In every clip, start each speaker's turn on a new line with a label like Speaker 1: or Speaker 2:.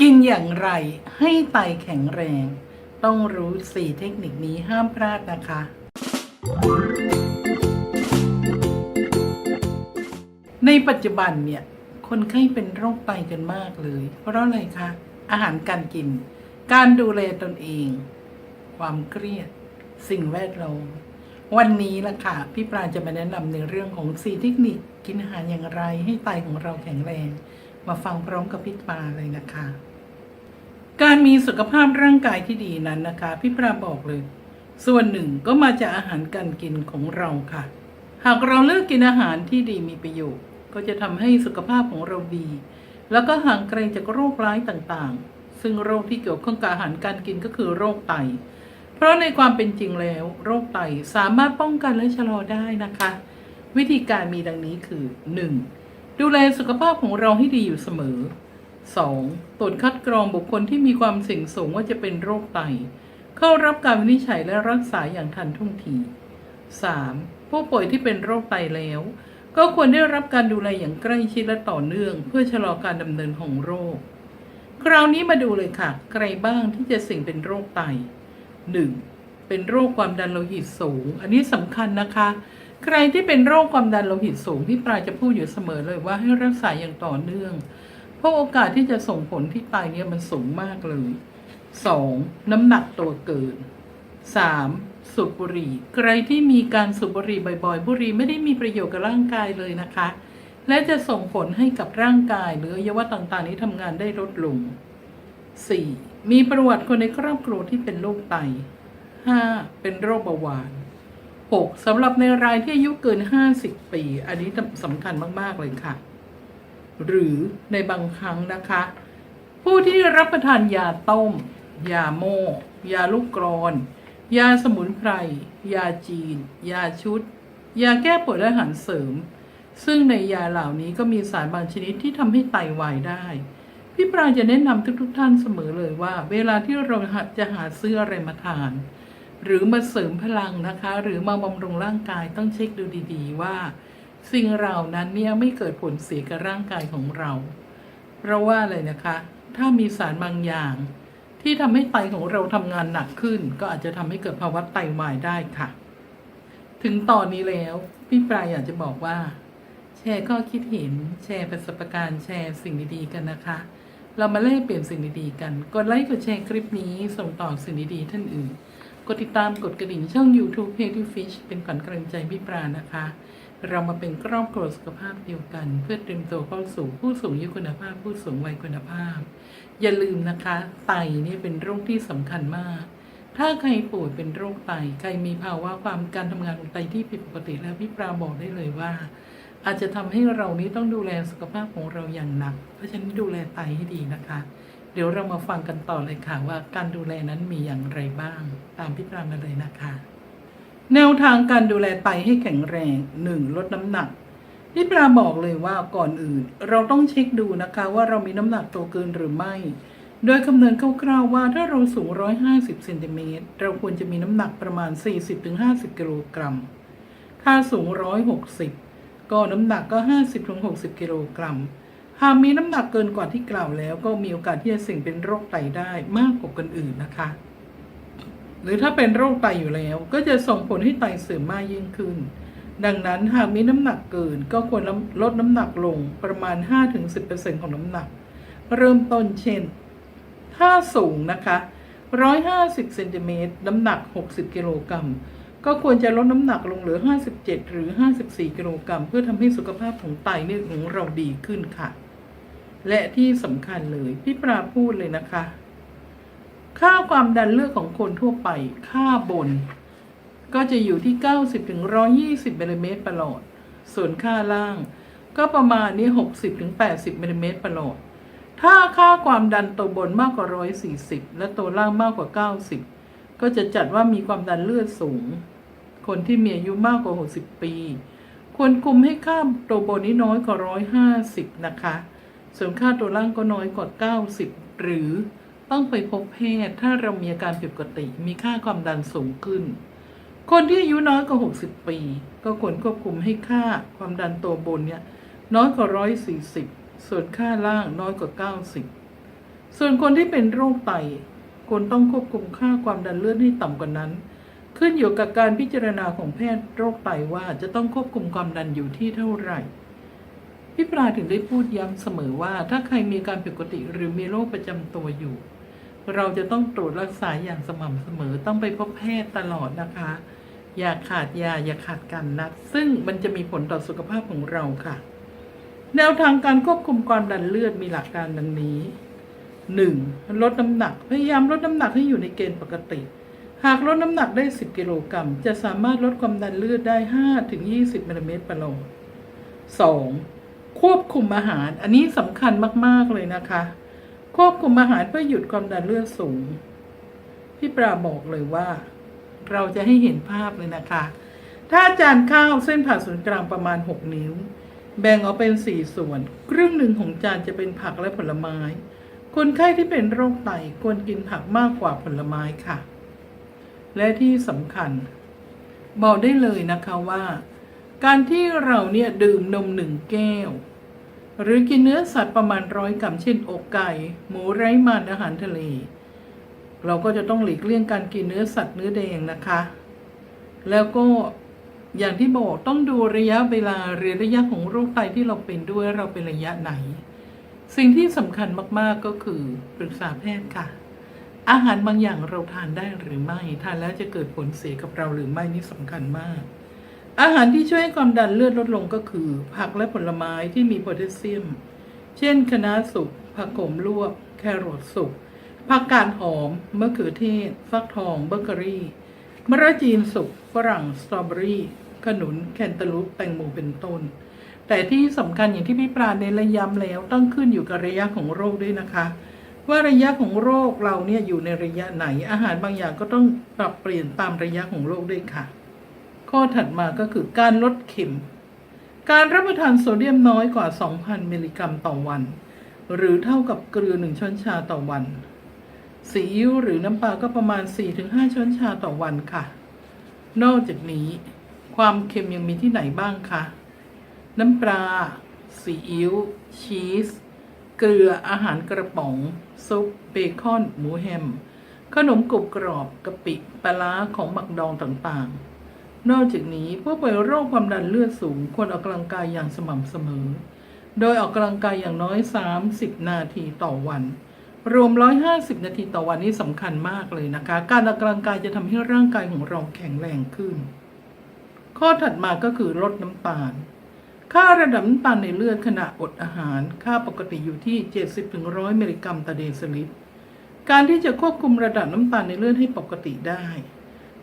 Speaker 1: กินอย่างไรให้ไตแข็งแรง ต้องรู้สี่เทคนิคนี้ห้ามพลาดนะคะ ในปัจจุบันเนี่ย คนไข้เป็นโรคไตกันมากเลย เพราะอะไรคะ อาหารการกิน การดูแลตนเอง ความเครียด สิ่งแวดล้อมวันนี้ละค่ะ พี่ปราณจะมาแนะนำในเรื่องของสีเทคนิคกินอาหารอย่างไรให้ไตของเราแข็งแรง มาฟังพร้อมกับพี่ปาเลยนะคะ การมีสุขภาพร่างกายที่ดีนั้นนะคะ พี่ปราบอกเลย ส่วนหนึ่งก็มาจากอาหารการกินของเราค่ะ หากเราเลือกกินอาหารที่ดีมีประโยชน์ ก็จะทำให้สุขภาพของเราดี แล้วก็ห่างไกลจากโรคร้ายต่างๆ ซึ่งโรคที่เกี่ยวข้องกับอาหารการกินก็คือโรคไต เพราะในความเป็นจริงแล้ว โรคไตสามารถป้องกันและชะลอได้นะคะ วิธีการมีดังนี้คือ 1. ดูแลสุขภาพของเราให้ดีอยู่เสมอ 2. ตรวจคัดกรองบุคคลที่มีความเสี่ยงสูงว่าจะเป็นโรคไต เข้ารับการวินิจฉัยและรักษาอย่างทันท่วงที 3. ผู้ป่วยที่เป็นโรคไตแล้ว ก็ควรได้รับการดูแลอย่างใกล้ชิดและต่อเนื่อง เพื่อชะลอการดำเนินของโรค คราวนี้มาดูเลยค่ะ ใครบ้างที่จะเสี่ยงเป็นโรคไต 1. เป็นโรคความดันโลหิตสูง อันนี้สำคัญนะคะ ใครที่เป็นโรคความดันโลหิตสูงพี่ปลายจะพูดอยู่เสมอเลยว่าให้รักษาอย่างต่อเนื่อง เพราะโอกาสที่จะส่งผลที่ไตเนี่ยมันสูงมากเลย 2. น้ำหนักตัวเกิน 3. สูบบุหรี่ ใครที่มีการสูบบุหรี่บ่อยๆ บุหรี่ไม่ได้มีประโยชน์กับร่างกายเลยนะคะ และจะส่งผลให้กับร่างกาย หรืออวัยวะต่างๆ นี้ทำงานได้ลดลง 4. มีประวัติคนในครอบครัวที่เป็นโรคไต 5. เป็นโรคเบาหวาน 6. สำหรับในรายที่อายุเกิน 50 ปี อันนี้สำคัญมาก ๆ เลยค่ะ หรือในบางครั้งนะคะ ผู้ที่รับประทานยาต้ม ยาโมยาลูกกรอนยาสมุนไพร ยาจีน ยาชุด ยาแก้ปวดและอาหารเสริม ซึ่งในยาเหล่านี้ก็มีสารบางชนิดที่ทำให้ไตวายได้ พี่ปราจะแนะนำทุกๆท่านเสมอเลยว่า เวลาที่เราจะหาซื้ออะไรมาทาน หรือมาเสริมพลังนะคะ หรือมาบำรุงร่างกายต้องเช็คดูดีๆว่า สิ่งเหล่านั้นเนี่ยไม่เกิดผลเสียกับร่างกายของเรา เพราะว่าอะไรนะคะ ถ้ามีสารบางอย่าง ที่ทำให้ไตของเราทำงานหนักขึ้น ก็อาจจะทำให้เกิดภาวะไตวายได้ค่ะ ถึงตอนนี้แล้วพี่ปลายอยากจะบอกว่า แชร์ข้อคิดเห็นแชร์ประสบการณ์แชร์สิ่งดีๆกันนะคะ เรามาแลกเปลี่ยนสิ่งดีๆกันกดไลค์กดแชร์คลิปนี้ส่งต่อสิ่งดีๆท่านอื่น กดติดตามกดกระดิ่งช่อง YouTube p a t y Fish เป็นขวัญกำลังใจพี่ปรานะคะ เรามาเป็นครอบครัวสุขภาพเดียวกัน เพื่อเตรียมตัวเข้าสู่ผู้สูงอายุคุณภาพ ผู้สูงวัยคุณภาพ อย่าลืมนะคะไตนี่เป็นโรคที่สำคัญมาก ถ้าใครป่วยเป็นโรคไตใครมีภาวะความการทำงานของไตที่ผิดปกติแล้วพี่ปราบอกได้เลยว่า อาจจะทำให้เรานี้ต้องดูแลสุขภาพของเราอย่างหนัก เพราะฉะนั้นดูแลไตให้ดีนะคะ เดี๋ยวเรามาฟังกันต่อเลยค่ะว่าการดูแลนั้นมีอย่างไรบ้าง ตามพี่ปรามาเลยนะคะ แนวทางการดูแลไตให้แข็งแรง 1. ลดน้ำหนักพี่ปราบอกเลยว่าก่อนอื่น เราต้องเช็คดูนะคะว่าเรามีน้ำหนักตัวเกินหรือไม่ โดยคำนวณคร่าวๆว่าถ้าเราสูง 150เซนติเมตรเราควรจะมีน้ำหนักประมาณ 40-50กิโลกรัม ถ้าสูง 160 ก็น้ำหนักก็ 50-60กิโลกรัม หากมีน้ำหนักเกินกว่าที่กล่าวแล้ว ก็มีโอกาสที่จะเสี่ยงเป็นโรคไตได้มากกว่าคนอื่นนะคะ หรือถ้าเป็นโรคไตอยู่แล้ว ก็จะส่งผลให้ไตเสื่อมมากยิ่งขึ้น ดังนั้นหากมีน้ำหนักเกินก็ควรลดน้ำหนักลงประมาณ 5-10%ของน้ำหนัก เริ่มต้นเช่น ถ้าสูงนะคะ150เซนติเมตรน้ำหนัก 60 กิโลกรัมก็ควรจะลดน้ำหนักลงเหลือ 57 หรือ 54 กิโลกรัมเพื่อทำให้สุขภาพของไตเนี่ของเราดีขึ้นค่ะ และที่สำคัญเลยพี่ปราพูดเลยนะคะ ค่าความดันเลือดของคนทั่วไป ค่าบน ก็จะอยู่ที่ 90ถึง120มิลลิเมตรประหลอด ส่วนค่าล่าง ก็ประมาณนี้ 60ถึง80มิลลิเมตรประหลอด ถ้าค่าความดันตัวบนมากกว่า 140 และตัวล่างมากกว่า 90 ก็จะจัดว่ามีความดันเลือดสูง คนที่มีอายุมากกว่า 60 ปี ควรคุมให้ค่าตัวบนนี้น้อยกว่า 150 นะคะ ส่วนค่าตัวล่างก็น้อยกว่า 90 หรือต้องไปพบแพทย์ถ้าเรามีอาการผิดปกติมีค่าความดันสูงขึ้น คนที่อายุน้อยกว่า 60 ปี ก็ควรควบคุมให้ค่าความดันตัวบนเนี่ยน้อยกว่า 140 ส่วนค่าล่างน้อยกว่า 90 ส่วนคนที่เป็นโรคไตควรต้องควบคุมค่าความดันเลือดให้ต่ำกว่านั้น ขึ้นอยู่กับการพิจารณาของแพทย์โรคไตว่าจะต้องควบคุมความดันอยู่ที่เท่าไหร่ พี่ปลาถึงได้พูดย้ำเสมอว่า ถ้าใครมีการผิดปกติหรือมีโรคประจำตัวอยู่ เราจะต้องตรวจรักษาอย่างสม่ำเสมอต้องไปพบแพทย์ตลอดนะคะ อย่าขาดยาอย่าขาดการนัด ซึ่งมันจะมีผลต่อสุขภาพของเราค่ะ แนวทางการควบคุมความดันเลือดมีหลักการดังนี้ 1. ลดน้ำหนักพยายามลดน้ำหนักให้อยู่ในเกณฑ์ปกติ หากลดน้ำหนักได้ 10 กิโลกรัมจะสามารถลดความดันเลือดได้ 5-20มิลลิเมตรประโล 2. ควบคุมอาหาร อันนี้สำคัญมาก ๆ เลยนะคะ ควบคุมอาหารเพื่อหยุดความดันเลือดสูง พี่ปราบอกเลยว่า เราจะให้เห็นภาพเลยนะคะ ถ้าจานข้าวเส้นผ่าศูนย์กลางประมาณ 6 นิ้ว แบ่งออกเป็น 4 ส่วน ครึ่งหนึ่งของจานจะเป็นผักและผลไม้ คนไข้ที่เป็นโรคไตควรกินผักมากกว่าผลไม้ค่ะ และที่สำคัญ บอกได้เลยนะคะว่า การที่เราเนี่ยดื่มนมหนึ่งแก้ว หรือกินเนื้อสัตว์ประมาณร้อยกรัมเช่นอกไก่ หมูไร้มันอาหารทะเล เราก็จะต้องหลีกเลี่ยงการกินเนื้อสัตว์เนื้อแดงนะคะ แล้วก็อย่างที่บอกต้องดูระยะเวลาหรือระยะของโรคไตที่เราเป็นด้วยเราเป็นระยะไหน สิ่งที่สำคัญมากๆก็คือปรึกษาแพทย์ค่ะ อาหารบางอย่างเราทานได้หรือไม่ ทานแล้วจะเกิดผลเสียกับเราหรือไม่นี่สำคัญมาก อาหารที่ช่วยให้ความดันเลือดลดลงก็คือ ผักและผลไม้ที่มีโพแทสเซียม เช่นคะน้าสุก ผักโขมลวก แครอทสุก ผักกาดหอม มะเขือเทศ ฟักทอง เบเกอรี่ มะระจีนสุก ฝรั่ง สตรอเบอรี่ ขนุน แคนตาลูป แตงโม เป็นต้น แต่ที่สำคัญอย่างที่พี่ปราณในระย้ำแล้วต้องขึ้นอยู่กับระยะของโรคด้วยนะคะ ว่าระยะของโรคเราเนี่ยอยู่ในระยะไหน อาหารบางอย่างก็ต้องปรับเปลี่ยนตามระยะของโรคด้วยค่ะ ข้อถัดมาก็คือการลดเค็ม การรับประทานโซเดียมน้อยกว่า 2,000 มิลลิกรัมต่อวัน หรือเท่ากับเกลือหนึ่งช้อนชาต่อวันซีอิ๊วหรือน้ำปลาก็ประมาณ 4-5 ช้อนชาต่อวันค่ะ นอกจากนี้ ความเค็มยังมีที่ไหนบ้างคะน้ำปลาซีอิ๊วชีส เกลืออาหารกระป๋อง ซุปเบคอน หมูแฮม ขนมกรุบกรอบกะปิปลาร้าของหมักดองต่างๆ นอกจากนี้ผู้ป่วยโรคความดันเลือดสูงควรออกกำลังกายอย่างสม่ำเสมอ โดยออกกำลังกายอย่างน้อย 30 นาทีต่อวัน รวม 150 นาทีต่อวันนี้สำคัญมากเลยนะคะ การออกกำลังกายจะทำให้ร่างกายของเราแข็งแรงขึ้น ข้อถัดมาก็คือลดน้ำตาล ค่าระดับน้ำตาลในเลือดขณะอดอาหาร ค่าปกติอยู่ที่ 70-100มิลลิกรัมต่อเดซิลิตรการที่จะควบคุมระดับน้ำตาลในเลือดให้ปกติได้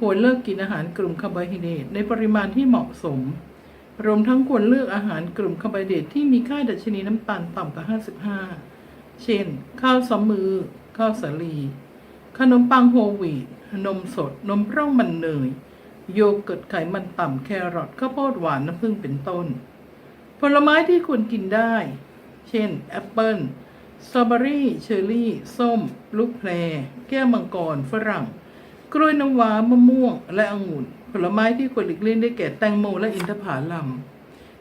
Speaker 1: ควรเลิกกินอาหารกลุ่มคาร์โบไฮเดรตในปริมาณที่เหมาะสม รวมทั้งควรเลือกอาหารกลุ่มคาร์โบไฮเดรตที่มีค่าดัชนีน้ำตาลต่ำกว่า 55 เช่น ข้าวซ้อมมือ ข้าวสาลี ขนมปังโฮลวีตนมสด นมร่องมันเนย โยเกิร์ตไขมันต่ำแครอทข้าวโพดหวานน้ำผึ้งเป็นต้น ผลไม้ที่ควรกินได้ เช่น แอปเปิลสตรอเบอรี่ เชอร์รี่ ส้ม ลูกแพร แก้วมังกร ฝรั่ง กล้วยน้ำว้ามะม่วง และองุ่น ผลไม้ที่ควรหลีกเลี่ยงได้แก่แตงโมและอินทผลัม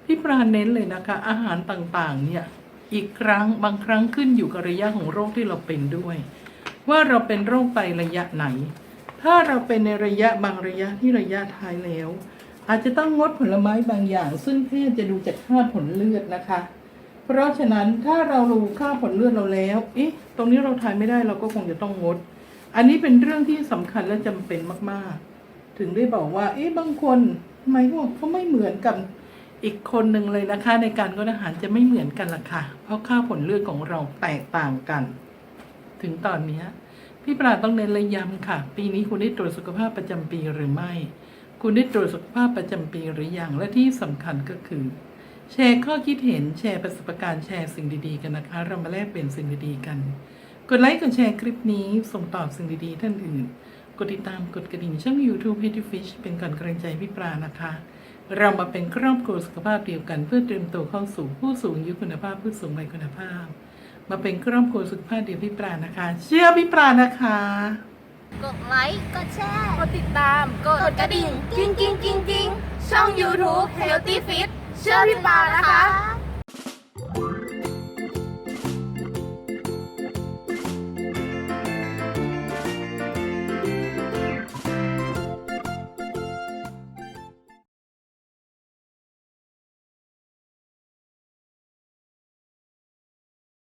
Speaker 1: พี่ปราณเน้นเลยนะคะ อาหารต่างๆ เนี่ย อีกครั้งบางครั้งขึ้นอยู่กับระยะของโรคที่เราเป็นด้วย ว่าเราเป็นโรคไตระยะไหน ถ้าเราเป็นในระยะบางระยะที่ระยะท้ายแล้ว อาจจะต้องงดผลไม้บางอย่าง ซึ่งแพทย์จะดูจากค่าผลเลือดนะคะ เพราะฉะนั้นถ้าเรารู้ค่าผลเลือดเราแล้วเอ๊ะตรงนี้เราทานไม่ได้เราก็คงจะต้องงด อันนี้เป็นเรื่องที่สำคัญและจำเป็นมาก ๆ ถึงได้บอกว่า เอ๊ะบางคนทำไมเขาบอกเขาไม่เหมือนกับอีกคนหนึ่งเลยนะคะ ในการงดอาหารจะไม่เหมือนกันล่ะค่ะ เพราะค่าผลเลือดของเราแตกต่างกัน ถึงตอนเนี้พี่ปราต้องเน้นระย้ำค่ะ ปีนี้คุณได้ตรวจสุขภาพประจำปีหรือไม่ คุณได้ตรวจสุขภาพประจำปีหรือยังและที่สำคัญก็คือ แชร์ข้อคิดเห็นแชร์ประสบการณ์แชร์สิ่งดีๆ กันนะคะ เรามาแลกเปลี่ยนสิ่งดีๆกัน กดไลค์กดแชร์คลิปนี้ ส่งต่อสิ่งดีๆ ท่านอื่น กดติดตามกดกระดิ่งช่อง YouTube h e a d Fish เป็นการกำลังใจพี่ปรานะคะ เรามาเป็นครอบครัวสุขภาพเดียวกัน เพื่อเตรียมตัวเข้าสู่ผู้สูงอายุคุณภาพผู้สูงวัยคุณภาพ มาเป็นครอบครัวสุขภาพเดียวพี่ปรานะคะ เชื่อพี่ปรานะคะ
Speaker 2: กดไลค์กดแชร์
Speaker 3: กดติดตาม
Speaker 2: กดกระดิ่ง กิ้งกิ้งกิ้งกิ้งช่อง YouTube Healthy Fit เชื่อพี่ปานะคะ